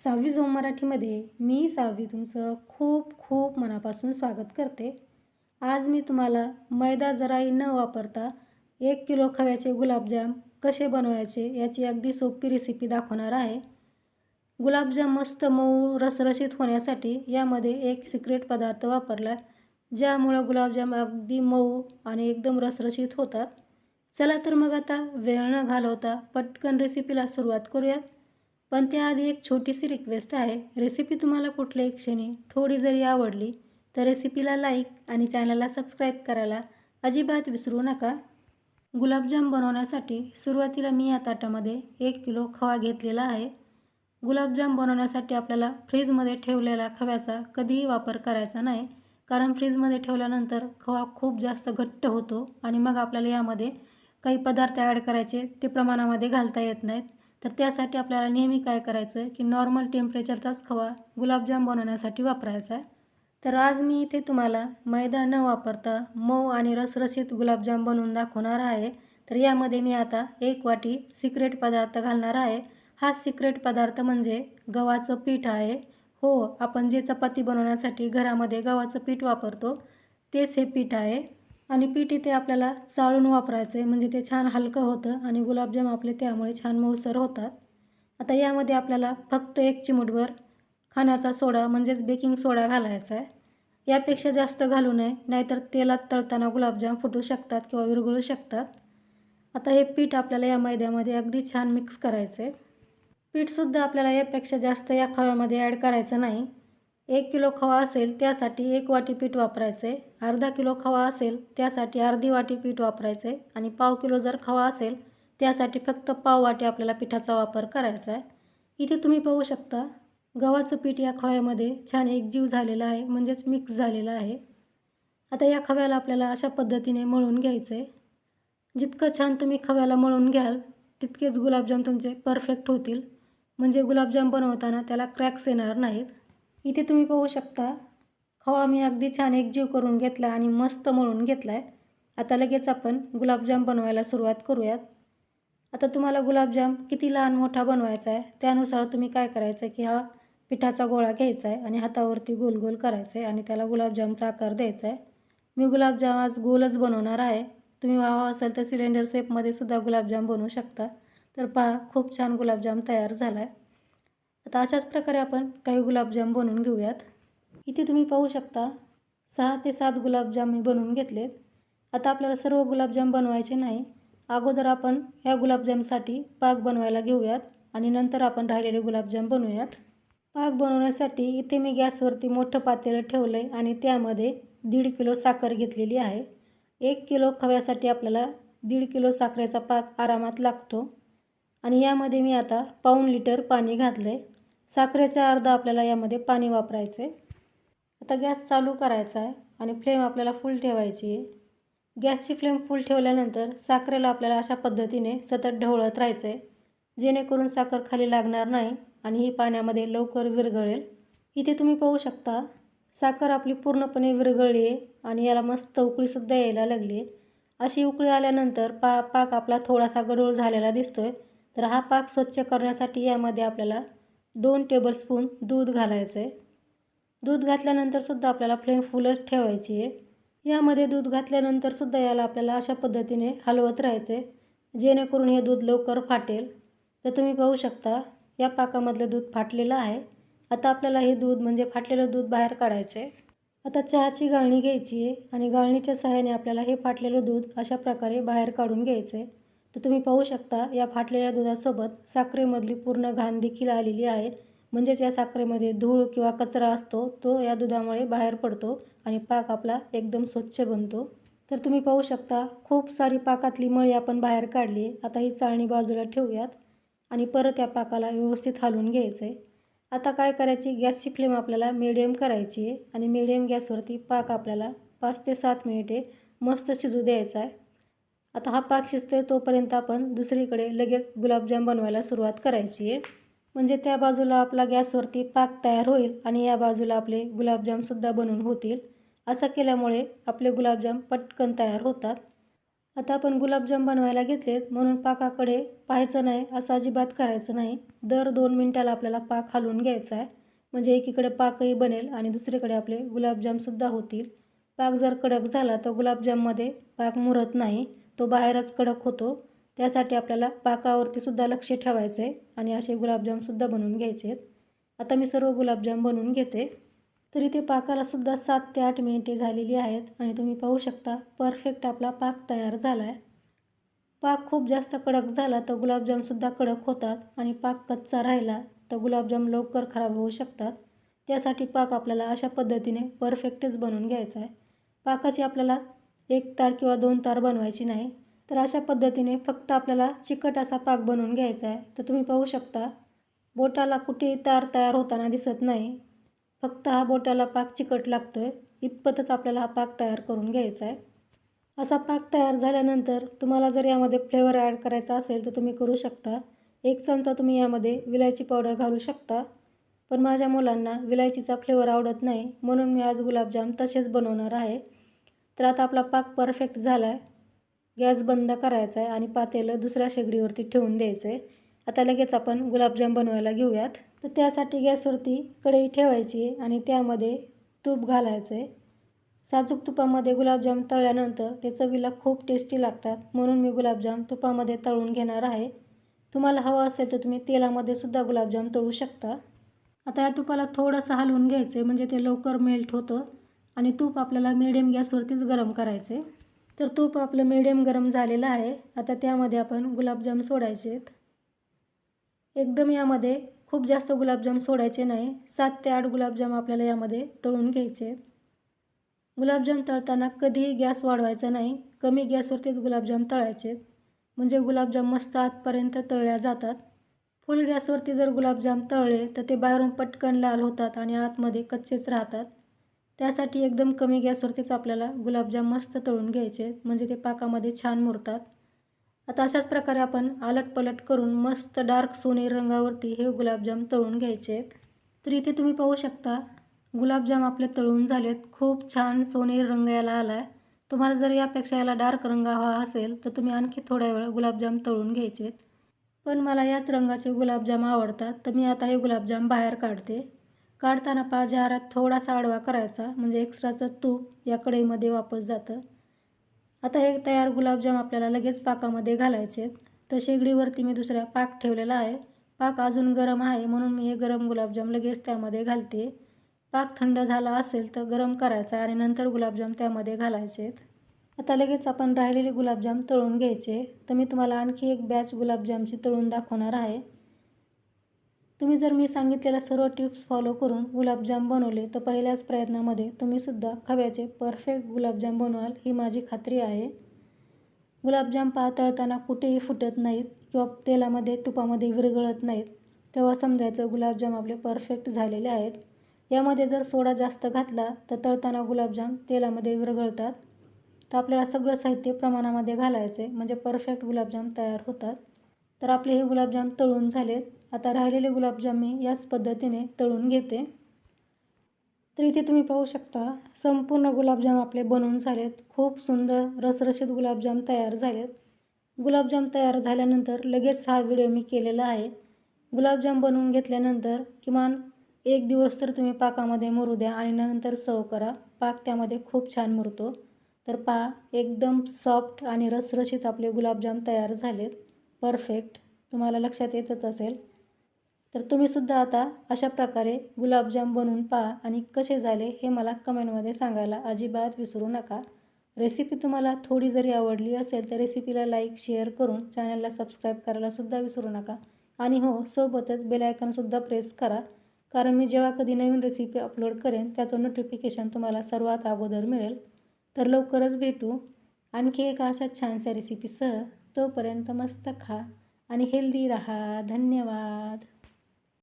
सहावी झोम मराठीमध्ये मी सहावी तुमचं खूप खूप मनापासून स्वागत करते. आज मी तुम्हाला मैदा जराही न वापरता एक किलो खव्याचे गुलाबजाम कसे बनवायचे याची अगदी सोपी रेसिपी दाखवणार आहे. गुलाबजाम मस्त मऊ रसरशीत होण्यासाठी यामध्ये एक सिक्रेट पदार्थ वापरला ज्यामुळं गुलाबजाम अगदी मऊ आणि एकदम रसरशीत होतात. चला तर मग आता वेळ न घालवता पटकन रेसिपीला सुरुवात करूयात पण त्याआधी एक छोटीशी रिक्वेस्ट आहे. रेसिपी तुम्हाला कुठल्याही क्षणी थोडी जरी आवडली तर रेसिपीला लाईक आणि चॅनलला सबस्क्राईब करायला अजिबात विसरू नका. गुलाबजाम बनवण्यासाठी सुरुवातीला मी या ताटामध्ये एक किलो खवा घेतलेला आहे. गुलाबजाम बनवण्यासाठी आपल्याला फ्रीजमध्ये ठेवलेला खव्याचा कधीही वापर करायचा नाही कारण फ्रीजमध्ये ठेवल्यानंतर खवा खूप जास्त घट्ट होतो आणि मग आपल्याला यामध्ये काही पदार्थ ॲड करायचे ते प्रमाणामध्ये घालता येत नाहीत. तर त्यासाठी आपल्याला नेहमी काय करायचं आहे की नॉर्मल टेम्परेचरचाच खवा गुलाबजाम बनवण्यासाठी वापरायचा आहे. तर आज मी इथे तुम्हाला मैदा न वापरता मऊ आणि रसरशीत गुलाबजाम बनवून दाखवणार आहे. तर यामध्ये मी आता एक वाटी सिक्रेट पदार्थ घालणार आहे. हा सिक्रेट पदार्थ म्हणजे गव्हाचं पीठ आहे. हो आपण जे चपाती बनवण्यासाठी घरामध्ये गव्हाचं पीठ वापरतो तेच हे पीठ आहे. आणि पीठ इथे आपल्याला चाळून वापरायचं आहे म्हणजे ते छान हलकं होतं आणि गुलाबजाम आपले त्यामुळे छान मऊसर होतात. आता यामध्ये आपल्याला फक्त एक चिमूटभर खाण्याचा सोडा म्हणजेच बेकिंग सोडा घालायचा आहे यापेक्षा जास्त घालू नये नाहीतर तेलात तळताना गुलाबजाम फुटू शकतात किंवा विरघळू शकतात. आता हे पीठ आपल्याला या मैद्यामध्ये अगदी छान मिक्स करायचं आहे पीठसुद्धा आपल्याला यापेक्षा जास्त या खव्यामध्ये ॲड करायचं नाही. एक किलो खवा असेल त्यासाठी एक वाटी पीठ वापरायचं. आहे अर्धा किलो खवा असेल त्यासाठी अर्धी वाटी पीठ वापरायचे. आणि पाव किलो जर खवा असेल त्यासाठी फक्त पाव वाटी आपल्याला पिठाचा वापर करायचा आहे. इथे तुम्ही पाहू शकता गव्हाचं पीठ या खव्यामध्ये छान एकजीव झालेलं आहे म्हणजेच मिक्स झालेलं आहे. आता या खव्याला आपल्याला अशा पद्धतीने मळून घ्यायचं आहे जितकं छान तुम्ही खव्याला मळून घ्याल तितकेच गुलाबजाम तुमचे परफेक्ट होतील. म्हणजे गुलाबजाम बनवताना त्याला क्रॅक्स येणार नाहीत. इथे तुम्ही पाहू शकता. खवा मी अगदी छान एकजीव करून घेतला आणि मस्त मळून घेतला आहे आता लगेच आपण गुलाबजाम बनवायला सुरुवात करूयात. आता तुम्हाला गुलाबजाम किती लहान मोठा बनवायचा आहे त्यानुसार तुम्ही काय करायचं आहे की हा पिठाचा गोळा घ्यायचा आहे आणि हातावरती गोल गोल करायचं आहे आणि त्याला गुलाबजामचा आकार द्यायचा आहे मी गुलाबजाम आज गोलच बनवणार आहे. तुम्ही व्हावं असेल तर सिलेंडर सेपमध्ये सुद्धा गुलाबजाम बनवू शकता. तर पहा खूप छान गुलाबजाम तयार झाला आहे आता अशाच प्रकारे आपण काही गुलाबजाम बनवून घेऊयात. इथे तुम्ही पाहू शकता सहा ते सात गुलाबजाम मी बनवून घेतलेत. आता आपल्याला सर्व गुलाबजाम बनवायचे नाही. अगोदर आपण ह्या गुलाबजामसाठी पाक बनवायला घेऊयात आणि नंतर आपण राहिलेले गुलाबजाम बनवूयात. पाक बनवण्यासाठी इथे मी गॅसवरती मोठं पातेलं ठेवलं आहे आणि त्यामध्ये दीड किलो साखर घेतलेली आहे. एक किलो खव्यासाठी आपल्याला दीड किलो साखरेचा पाक आरामात लागतो. आणि यामध्ये मी आता पाऊण लिटर पाणी घातलं आहे साखरेच्या अर्धा आपल्याला यामध्ये पाणी वापरायचं आहे आता गॅस चालू करायचा आहे आणि फ्लेम आपल्याला फुल ठेवायची आहे. गॅसची फ्लेम फुल ठेवल्यानंतर साखरेला आपल्याला अशा पद्धतीने सतत ढवळत राहायचं आहे जेणेकरून साखर खाली लागणार नाही आणि ही पाण्यामध्ये लवकर विरघळेल. इथे तुम्ही पाहू शकता साखर आपली पूर्णपणे विरघळली आहे आणि याला मस्त उकळीसुद्धा यायला लागली आहे. अशी उकळी आल्यानंतर पा पाक आपला थोडासा गडूळ झालेला दिसतो आहे तर हा पाक स्वच्छ करण्यासाठी यामध्ये आपल्याला दोन टेबलस्पून दूध घालायचं आहे दूध घातल्यानंतरसुद्धा आपल्याला फ्लेम फुलच ठेवायची आहे. यामध्ये दूध घातल्यानंतरसुद्धा याला आपल्याला अशा पद्धतीने हलवत राहायचं आहे जेणेकरून हे दूध लवकर फाटेल. तर तुम्ही पाहू शकता या पाकामधलं दूध फाटलेलं आहे. आता आपल्याला हे दूध म्हणजे फाटलेलं दूध बाहेर काढायचं आहे आता चहाची गाळणी घ्यायची आहे आणि गाळणीच्या सहाय्याने आपल्याला हे फाटलेलं दूध अशा प्रकारे बाहेर काढून घ्यायचं आहे तर तुम्ही पाहू शकता या फाटलेल्या दुधासोबत साखरेमधली पूर्ण घाण देखील आलेली आहे. म्हणजेच या साखरेमध्ये धूळ किंवा कचरा असतो तो या दुधामुळे बाहेर पडतो आणि पाक आपला एकदम स्वच्छ बनतो. तर तुम्ही पाहू शकता खूप सारी पाकातली मळी आपण बाहेर काढली आता ही चाळणी बाजूला ठेवूयात आणि परत या पाकाला व्यवस्थित हलवून घ्यायचं आहे आता काय करायची गॅसची फ्लेम आपल्याला मिडियम करायची आहे आणि मिडियम गॅसवरती पाक आपल्याला पाच ते सात मिनिटे मस्त शिजू द्यायचा आहे. आता हा पाक शिजतोय तोपर्यंत आपण दुसरीकडे लगेच गुलाबजाम बनवायला सुरुवात करायची आहे. म्हणजे त्या बाजूला आपला गॅसवरती पाक तयार होईल आणि या बाजूला आपले गुलाबजामसुद्धा बनवून होतील. असं केल्यामुळे आपले गुलाबजाम पटकन तयार होतात. आता आपण गुलाबजाम बनवायला घेतलेत म्हणून पाकाकडे पाहायचं नाही असं अजिबात करायचं नाही. दर दोन मिनटाला आपल्याला पाक हलवून घ्यायचा आहे. म्हणजे एकीकडे पाकही बनेल आणि दुसरीकडे आपले गुलाबजामसुद्धा होतील. पाक जर कडक झाला तर गुलाबजाममध्ये पाक मुरत नाही. तो बाहेरच कडक होतो. त्यासाठी आपल्याला पाकावरती सुद्धा लक्ष ठेवायचं आहे आणि असे गुलाबजामसुद्धा बनवून घ्यायचे आहेत आता मी सर्व गुलाबजाम बनवून घेते. तरी ते पाकालासुद्धा सात ते आठ मिनिटे झालेली आहेत आणि तुम्ही पाहू शकता परफेक्ट आपला पाक तयार झाला आहे पाक खूप जास्त कडक झाला तर गुलाबजामसुद्धा कडक होतात आणि पाक कच्चा राहिला तर गुलाबजाम लवकर खराब होऊ शकतात. त्यासाठी पाक आपल्याला अशा पद्धतीने परफेक्टच बनवून घ्यायचा आहे पाकाची आपल्याला एक तार किंवा दोन तार बनवायची नाही तर अशा पद्धतीने फक्त आपल्याला चिकट असा पाक बनवून घ्यायचा आहे. तर तुम्ही पाहू शकता बोटाला कुठेही तार तयार होताना दिसत नाही. फक्त हा बोटाला पाक चिकट लागतो आहे इतपतच आपल्याला हा पाक तयार करून घ्यायचा आहे. असा पाक तयार झाल्यानंतर तुम्हाला जर यामध्ये फ्लेवर ॲड करायचा असेल तर तुम्ही करू शकता. एक चमचा तुम्ही यामध्ये विलायची पावडर घालू शकता. पण माझ्या मुलांना विलायचीचा फ्लेवर आवडत नाही म्हणून मी आज गुलाबजाम तसेच बनवणार आहे. तर आता आपला पाक परफेक्ट झाला आहे गॅस बंद करायचा आहे आणि पातेलं दुसऱ्या शेगडीवरती ठेवून द्यायचं आहे आता लगेच आपण गुलाबजाम बनवायला घेऊयात. तर त्यासाठी गॅसवरती कढई ठेवायची आहे आणि त्यामध्ये तूप घालायचं आहे साजूक तुपामध्ये गुलाबजाम तळल्यानंतर ते चवीला खूप टेस्टी लागतात. म्हणून मी गुलाबजाम तुपामध्ये तळून घेणार आहे. तुम्हाला हवं असेल तर तुम्ही तेलामध्ये सुद्धा गुलाबजाम तळू शकता. आता या तुपाला थोडंसं हलवून घ्यायचं आहे म्हणजे ते लवकर मेल्ट होतं. आणि तूप आपल्याला मिडियम गॅसवरतीच गरम करायचं. आहे तर तूप आपलं मिडियम गरम झालेलं आहे. आता त्यामध्ये आपण गुलाबजाम सोडायचे आहेत. एकदम यामध्ये खूप जास्त गुलाबजाम सोडायचे नाही. सात ते आठ गुलाबजाम आपल्याला यामध्ये तळून घ्यायचे आहेत. गुलाबजाम तळताना कधीही गॅस वाढवायचा नाही. कमी गॅसवरतीच गुलाबजाम तळायचे म्हणजे गुलाबजाम मस्त आतपर्यंत तळल्या जातात. फुल गॅसवरती जर गुलाबजाम तळले तर ते बाहेरून पटकन लाल होतात आणि आतमध्ये कच्चेच राहतात. त्यासाठी एकदम कमी गॅसवरतीच आपल्याला गुलाबजाम मस्त तळून घ्यायचे म्हणजे ते पाकामध्ये छान मुरतात. आता अशाच प्रकारे आपण आलटपलट करून मस्त डार्क सोनेरी रंगावरती हे गुलाबजाम तळून घ्यायचे आहेत. तर इथे तुम्ही पाहू शकता गुलाबजाम आपले तळून झालेत खूप छान सोनेरी रंग याला आला आहे तुम्हाला जर यापेक्षा याला डार्क रंग हवा असेल तर तुम्ही आणखी थोड्या वेळ गुलाबजाम तळून घ्यायचे आहेत. पण मला याच रंगाचे गुलाबजाम आवडतात तर मी आता हे गुलाबजाम बाहेर काढते. काढताना पा थोडासा आडवा करायचा म्हणजे एक्स्ट्राचं तूप या कढईमध्ये वापस जातं. आता हे तयार गुलाबजाम आपल्याला लगेच पाकामध्ये घालायचे आहेत. तर शेगडीवरती मी दुसऱ्या पाक ठेवलेला आहे. पाक अजून गरम आहे म्हणून मी हे गरम गुलाबजाम लगेच त्यामध्ये घालते. पाक थंड झाला असेल तर गरम करायचा आणि नंतर गुलाबजाम त्यामध्ये घालायचे आहेत. आता लगेच आपण राहिलेले गुलाबजाम तळून घ्यायचे. तर मी तुम्हाला आणखी एक बॅच गुलाबजामची तळून दाखवणार आहे. तुम्ही जर मी सांगितलेल्या सर्व टिप्स फॉलो करून गुलाबजाम बनवले तर पहिल्याच प्रयत्नामध्ये तुम्हीसुद्धा खव्याचे परफेक्ट गुलाबजाम बनवाल ही माझी खात्री आहे. गुलाबजाम पातळताना कुठेही फुटत नाहीत किंवा तेलामध्ये तुपामध्ये विरघळत नाहीत तेव्हा समजायचं गुलाबजाम आपले परफेक्ट झालेले आहेत. यामध्ये जर सोडा जास्त घातला तर तळताना गुलाबजाम तेलामध्ये विरघळतात. तर आपल्याला सगळं साहित्य प्रमाणामध्ये घालायचे म्हणजे परफेक्ट गुलाबजाम तयार होतात. तर आपले हे गुलाबजाम तळून झालेत. आता राहिलेले गुलाबजाम मी याच पद्धतीने तळून घेते. तर इथे तुम्ही पाहू शकता संपूर्ण गुलाबजाम आपले बनवून झालेत. खूप सुंदर रसरशीत गुलाबजाम तयार झालेत. गुलाबजाम तयार झाल्यानंतर लगेच हा व्हिडिओ मी केलेला आहे. गुलाबजाम बनवून घेतल्यानंतर किमान एक दिवस तर तुम्ही पाकामध्ये मुरू द्या आणि नंतर सर्व करा. पाक त्यामध्ये खूप छान मुरतो. तर पा एकदम सॉफ्ट आणि रसरशीत आपले गुलाबजाम तयार झालेत. परफेक्ट तुम्हाला लक्षात येतच असेल. तर तुम्हीसुद्धा आता अशा प्रकारे गुलाबजाम बनवून पहा आणि कसे झाले हे मला कमेंटमध्ये सांगायला अजिबात विसरू नका. रेसिपी तुम्हाला थोडी जरी आवडली असेल तर रेसिपीला लाईक शेअर करून चॅनलला सबस्क्राईब करायलासुद्धा विसरू नका. आणि हो सोबतच बेलायकनसुद्धा प्रेस करा. कारण मी जेव्हा कधी नवीन रेसिपी अपलोड करेन त्याचं नोटिफिकेशन तुम्हाला सर्वात अगोदर मिळेल. तर लवकरच भेटू. आणखी एका अशा छानशा रेसिपीसह तोपर्यंत मस्त खा आणि हेल्दी राहा. धन्यवाद.